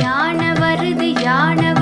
யான வருது யான